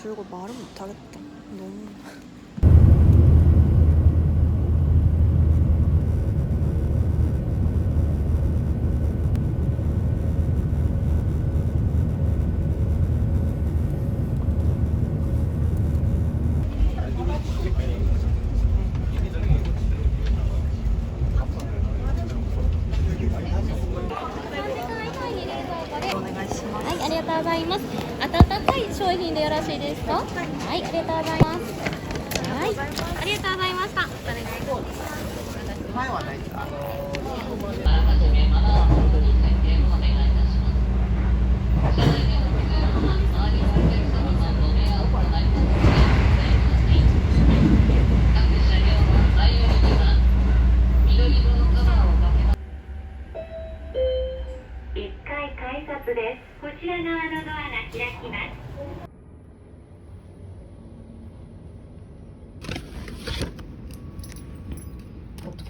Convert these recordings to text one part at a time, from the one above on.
들고 말은 못하겠다. 너무. ございます。はい、ありがとうございました。お願いします。前はないです。あのー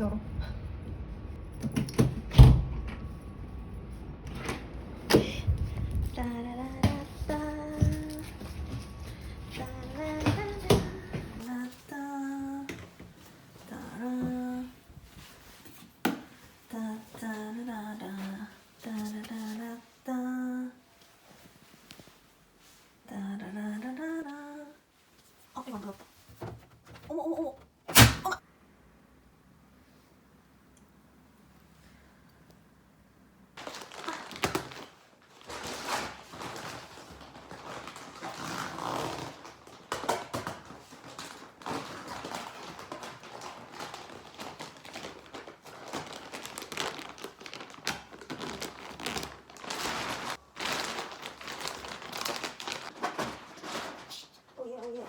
어떻게 알아? 따라라라따. 따라라라라따. 따라. 따따라라라. 따라라라따. 따라라라라라. 아, 이거 안 닿았다. 어머, 어머, 어머. 오예 오예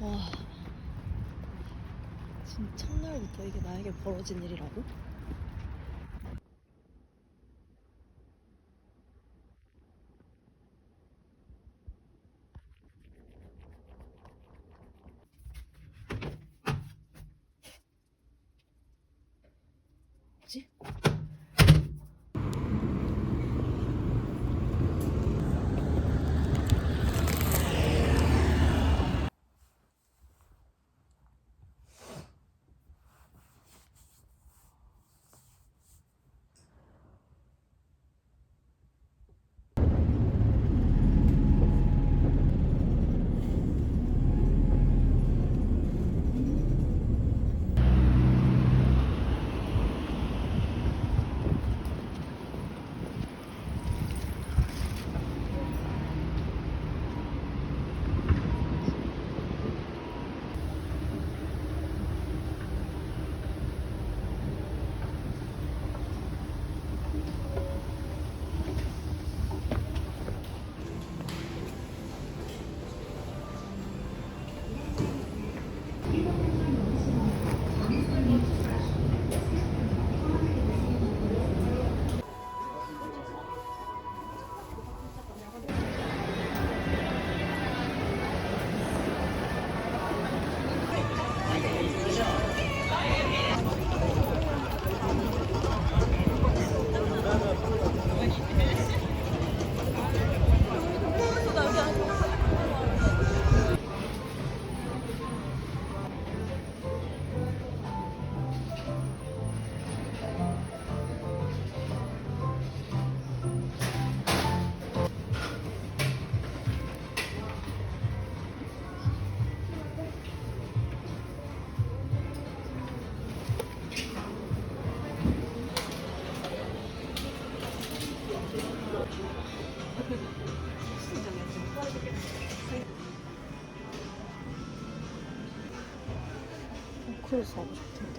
와 첫날부터 이게 나에게 벌어진 일이라고? 뭐지? 크루즈 하고 싶은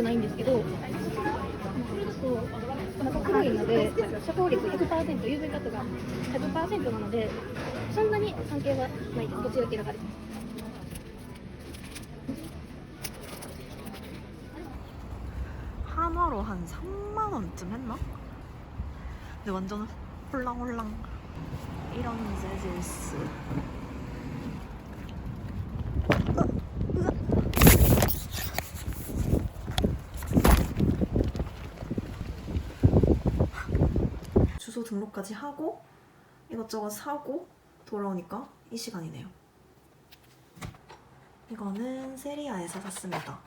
くないんですけど、これだとなんか黒いので、遮光率100%、UV カットが100%なので、そんなに関係はないです。どちらけらかです。 한화로 한 3만 원쯤 했나? 근데 완전 홀랑홀랑 이런 재질스 등록까지 하고 이것저것 사고 돌아오니까 이 시간이네요. 이거는 세리아에서 샀습니다.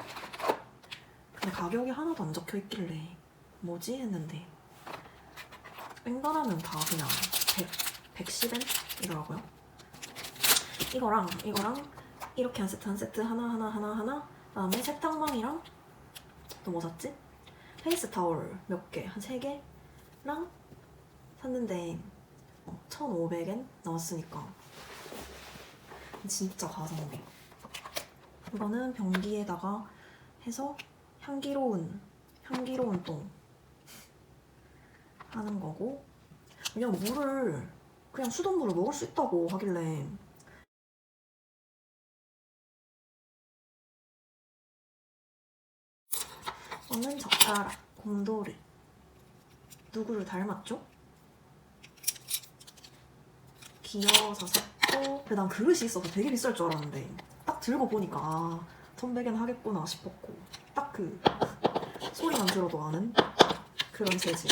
근데 가격이 하나도 안 적혀 있길래 뭐지 했는데 뺑단하면 다 그냥 100, 110엔이더라고요. 이거랑 이거랑 이렇게 한 세트 한 세트 하나 하나 하나 하나 그다음에 세탁망이랑 또 뭐 샀지? 페이스 타올 몇 개, 한 세 개랑 샀는데 어, 1,500엔 나왔으니까 진짜 가성비. 이거는 변기에다가 해서 향기로운 향기로운 똥 하는 거고 그냥 물을 그냥 수돗물을 먹을 수 있다고 하길래 저는 젓가락 곰돌이 누구를 닮았죠? 귀여워서 샀고 근데 난 그릇이 있어서 되게 비쌀 줄 알았는데 딱 들고 보니까 아 1100엔 하겠구나 싶었고 딱 그 소리만 들어도 아는 그런 재질.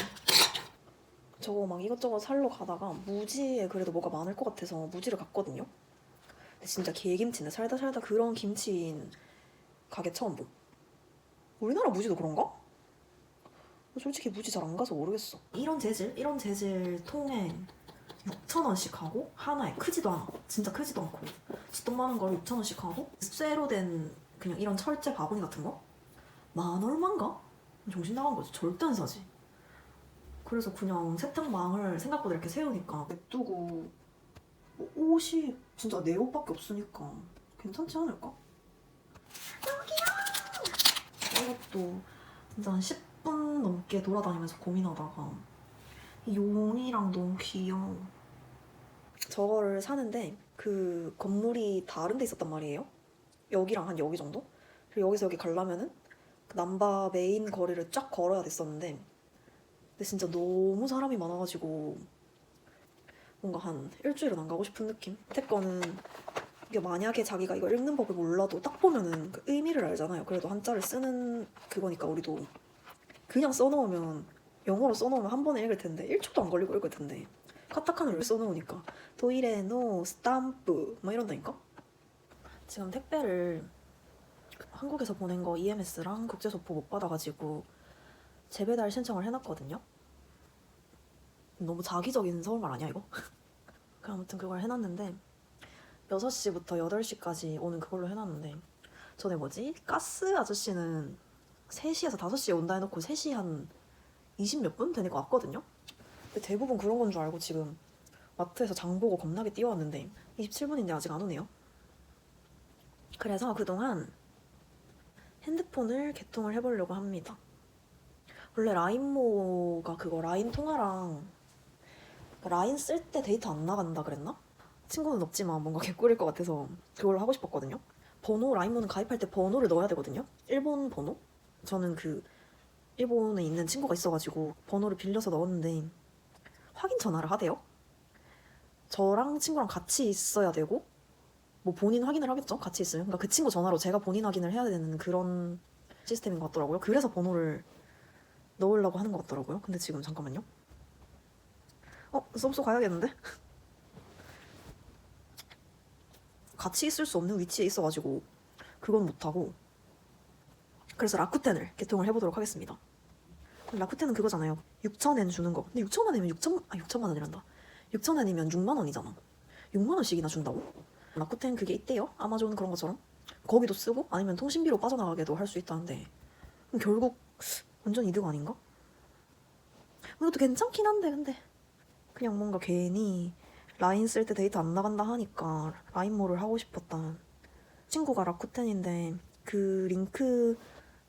저거 막 이것저것 살러 가다가 무지에 그래도 뭐가 많을 것 같아서 무지를 갔거든요. 근데 진짜 개김치인데 살다 살다 그런 김치인 가게 처음 봄. 우리나라 무지도 그런가? 솔직히 무지 잘 안 가서 모르겠어. 이런 재질, 이런 재질 통에 6,000원씩 하고 하나에 크지도 않아. 진짜 크지도 않고. 지똥 많은 걸 6,000원씩 하고 쇠로 된 그냥 이런 철제 바구니 같은 거? 만 얼마인가? 정신 나간 거지. 절대 안 사지. 그래서 그냥 세탁망을 생각보다 이렇게 세우니까 냅두고 어, 옷이 진짜 내 옷밖에 없으니까 괜찮지 않을까? 귀여워! 이것도 진짜 한 10분 넘게 돌아다니면서 고민하다가 이 용이랑 너무 귀여워. 저거를 사는데 그 건물이 다른 데 있었단 말이에요. 여기랑 한 여기 정도? 그리고 여기서 여기 가려면은 그 남바 메인 거리를 쫙 걸어야 됐었는데 근데 진짜 너무 사람이 많아가지고 뭔가 한 일주일은 안 가고 싶은 느낌? 거는 이게 만약에 자기가 이거 읽는 법을 몰라도 딱 보면은 그 의미를 알잖아요. 그래도 한자를 쓰는 그거니까 우리도 그냥 써놓으면 영어로 써놓으면 한 번에 읽을 텐데 1초도 안 걸리고 읽을 텐데 카타카나를 써놓으니까 도이레노 스탬프 막 이런다니까 지금 택배를 한국에서 보낸 거 EMS랑 국제소포 못 받아가지고 재배달 신청을 해놨거든요. 너무 자기적인 서울말 아니야 이거? 그 아무튼 그걸 해놨는데 6시부터 8시까지 오는 그걸로 해놨는데 전에 뭐지? 가스 아저씨는 3시에서 5시에 온다 해놓고 3시 한 20 몇 분 되니까 왔거든요. 근데 대부분 그런 건 줄 알고 지금 마트에서 장 보고 겁나게 뛰어왔는데 27분인데 아직 안 오네요. 그래서 그동안 핸드폰을 개통을 해보려고 합니다. 원래 라인모가 그거 라인 통화랑 라인 쓸 때 데이터 안 나간다 그랬나? 친구는 없지만 뭔가 개꿀일 것 같아서 그걸 하고 싶었거든요. 번호 라인모는 가입할 때 번호를 넣어야 되거든요. 일본 번호? 저는 그 일본에 있는 친구가 있어가지고 번호를 빌려서 넣었는데 확인 전화를 하대요. 저랑 친구랑 같이 있어야 되고 뭐 본인 확인을 하겠죠. 같이 있으면. 그러니까 그 친구 전화로 제가 본인 확인을 해야 되는 그런 시스템인 것 같더라고요. 그래서 번호를 넣으려고 하는 것 같더라고요. 근데 지금 잠깐만요. 어, 쏙쏙 가야겠는데? 같이 있을 수 없는 위치에 있어가지고 그건 못하고 그래서 라쿠텐을 개통을 해보도록 하겠습니다. 라쿠텐은 그거잖아요. 6천엔 주는 거. 근데 6천 원이면 6천 아 6천만 원이란다. 6천 원이면 6만 원이잖아. 6만 원씩이나 준다고? 라쿠텐 그게 있대요. 아마존 그런 것처럼. 거기도 쓰고 아니면 통신비로 빠져나가게도 할 수 있다는데 그럼 결국 완전 이득 아닌가? 이것도 괜찮긴 한데 근데 그냥 뭔가 괜히 라인 쓸 때 데이터 안 나간다 하니까 라인모를 하고 싶었다. 친구가 라쿠텐인데 그 링크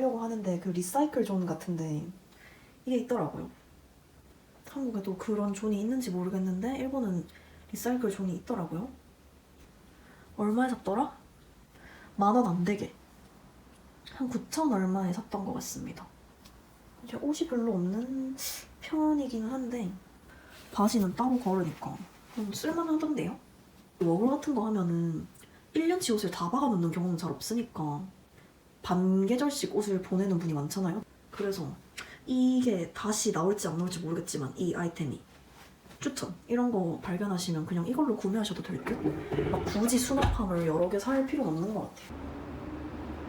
나가려고 하는데 그 리사이클 존 같은데 이게 있더라고요. 한국에도 그런 존이 있는지 모르겠는데 일본은 리사이클 존이 있더라고요. 얼마에 샀더라? 만 원 안 되게. 한 9천 얼마에 샀던 것 같습니다. 이제 옷이 별로 없는 편이긴 한데 바지는 따로 걸으니까 좀 쓸만하던데요? 워홀 같은 거 하면은 1년치 옷을 다 박아놓는 경우는 잘 없으니까 반계절씩 옷을 보내는 분이 많잖아요. 그래서 이게 다시 나올지 안 나올지 모르겠지만 이 아이템이 추천 이런 거 발견하시면 그냥 이걸로 구매하셔도 될 듯? 막 굳이 수납함을 여러 개 살 필요는 없는 것 같아요.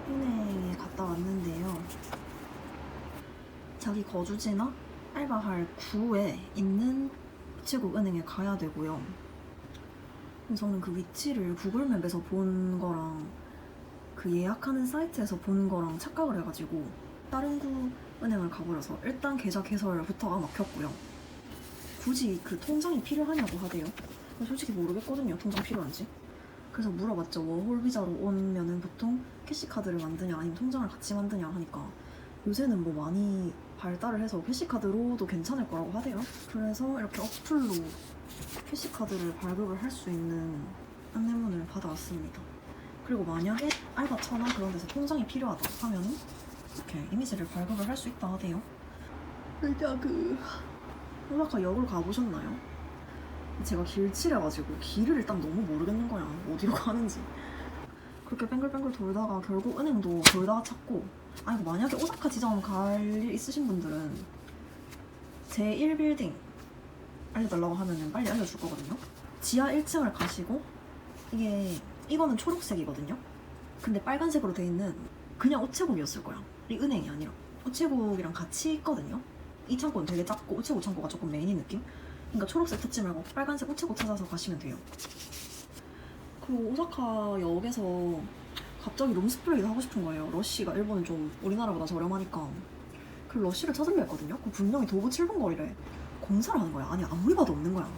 은행에 갔다 왔는데요. 자기 거주지나 알바할 구에 있는 우체국 은행에 가야 되고요. 저는 그 위치를 구글맵에서 본 거랑 그 예약하는 사이트에서 본 거랑 착각을 해가지고 다른 구 은행을 가버려서 일단 계좌 개설부터가 막혔고요. 굳이 그 통장이 필요하냐고 하대요. 솔직히 모르겠거든요. 통장 필요한지. 그래서 물어봤죠. 워홀 비자로 오면은 보통 캐시카드를 만드냐 아니면 통장을 같이 만드냐 하니까 요새는 뭐 많이 발달을 해서 캐시카드로도 괜찮을 거라고 하대요. 그래서 이렇게 어플로 캐시카드를 발급을 할 수 있는 안내문을 받아왔습니다. 그리고 만약에 알바처나 그런 데서 통장이 필요하다 하면 이렇게 이미지를 발급을 할 수 있다 하대요. 일단 그 오사카 역을 가보셨나요? 제가 길치래가지고 길을 일단 너무 모르겠는 거야. 어디로 가는지. 그렇게 뱅글뱅글 돌다가 결국 은행도 돌다가 찾고 아니 만약에 오사카 지점 갈 일 있으신 분들은 제1빌딩 알려달라고 하면은 빨리 알려줄 거거든요. 지하 1층을 가시고 이게 이거는 초록색이거든요. 근데 빨간색으로 돼 있는 그냥 우체국이었을 거야. 이 은행이 아니라 우체국이랑 같이 있거든요. 이 창고는 되게 작고 우체국 창고가 조금 메인인 느낌. 그러니까 초록색 찾지 말고 빨간색 우체국 찾아서 가시면 돼요. 그리고 오사카 역에서 갑자기 룸스프레이를 하고 싶은 거예요. 러쉬가 일본은 좀 우리나라보다 저렴하니까. 그 러쉬를 찾으려 했거든요. 그 분명히 도보 7분 거리래. 공사를 하는 거야. 아니 아무리 봐도 없는 거야.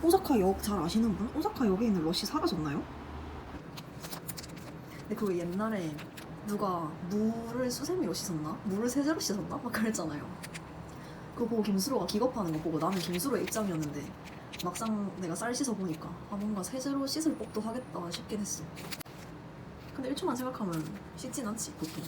오사카 역 잘 아시는 분? 오사카 역에 있는 러쉬 사라졌나요? 근데 그거 옛날에 누가 물을 수세미로 씻었나? 물을 세제로 씻었나? 막 그랬잖아요. 그거 보고 김수로가 기겁하는 거 보고 나는 김수로의 입장이었는데 막상 내가 쌀 씻어 보니까 아 뭔가 세제로 씻을 법도 하겠다 싶긴 했어. 근데 1초만 생각하면 씻진 않지 보통.